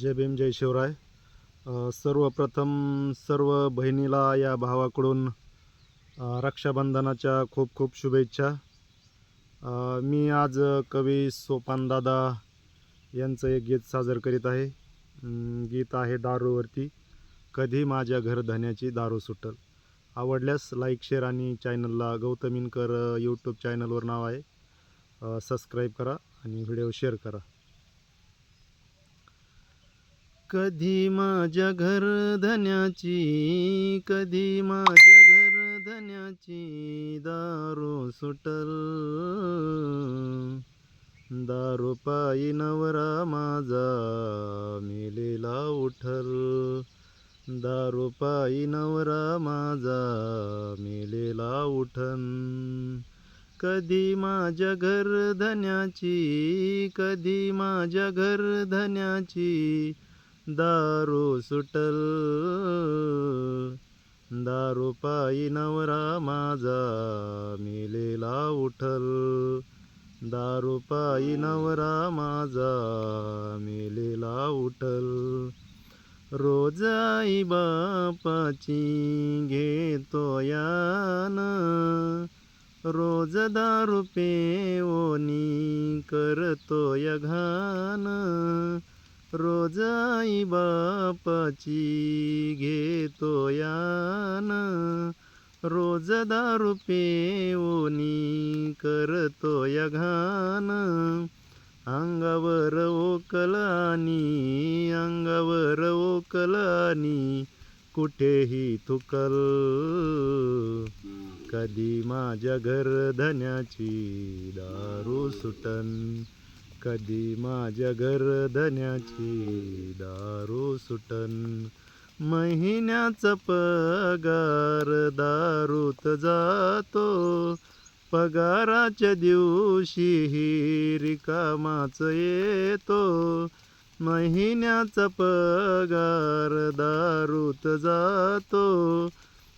जय भीम जय शिवराय. सर्वप्रथम सर्व बहिणीला या भावाकडून रक्षाबंधनाच्या खूप खूप शुभेच्छा. मी आज कवी सोपानदादा यांचं एक गीत सादर करीत आहे. गीत आहे दारूवरती. कधी माझ्या घरधन्याची दारू सुटल. आवडल्यास लाईक शेअर आणि चॅनलला गौतमीनकर यूट्यूब चॅनलवर नाव आहे. सबस्क्राईब करा आणि व्हिडिओ शेअर करा. कधी माझ्या घर धन्याची कधी माझ्या घर धन्याची दारू सुटल. दारू पायी नवरा माझा मेलेला उठल. दारू पायी नवरा माझा मेलेला उठन. कधी माझ्या घर धन्याची कधी माझ्या घर धन्याची दारू सुटल. दारू पायी नवरा माझा मेलेला उठल. दारू पायी नवरा माझा मेलेला उठल. रोज आई बापाची घेतो यान. रोज दारू पेओनी करतो या रोजाई रोज आई बापाची घेतो यान रोज दारू पेओनी करतो या घान अंगावर ओकलानी अंगावर ओकलानी कुठेही थुकल. कधी माझ्या घर धन्याची दारू सुटन. कधी माझ्या घर धन्याची दारू सुटन? महिन्याचा पगार दारूत जातो. पगाराच्या दिवशी ही रिकामाच येतो. महिन्याचा पगार दारूत जातो.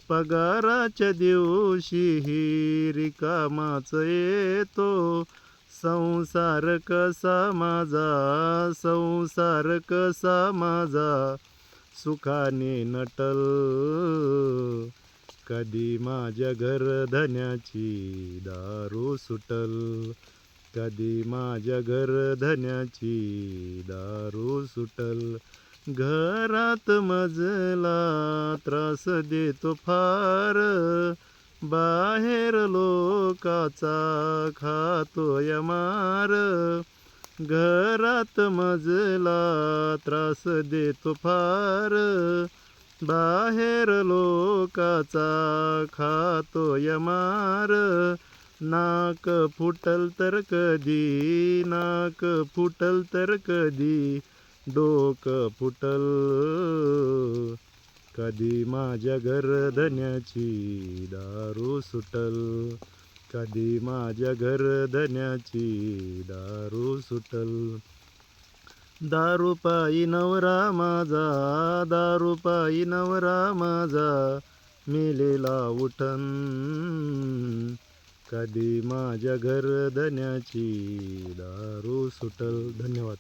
पगाराच्या दिवशी ही रिकामाच येतो. संसार कसा माझा? संसार कसा माझा? सुखाने नटल कधी माझ्या घर धन्याची दारू सुटल? कधी माझ्या घर धन्याची दारू सुटल? घरात मजला त्रास देतो फार. बाहेर लोकाचा खातोय मार. घरात मजला त्रास देतो फार. बाहेर लोकाचा खातोय मार. नाक फुटल तर कधी नाक फुटल तर कधी डोकं फुटल कधी माझ्या घर धन्याची दारू सुटल? कधी माझ्या घरधन्याची दारू सुटल? दारू पायी नवरा माझा दारू पायी नवरा माझा मेलेला उठन. कधी माझ्या घरधन्याची दारू सुटल? धन्यवाद.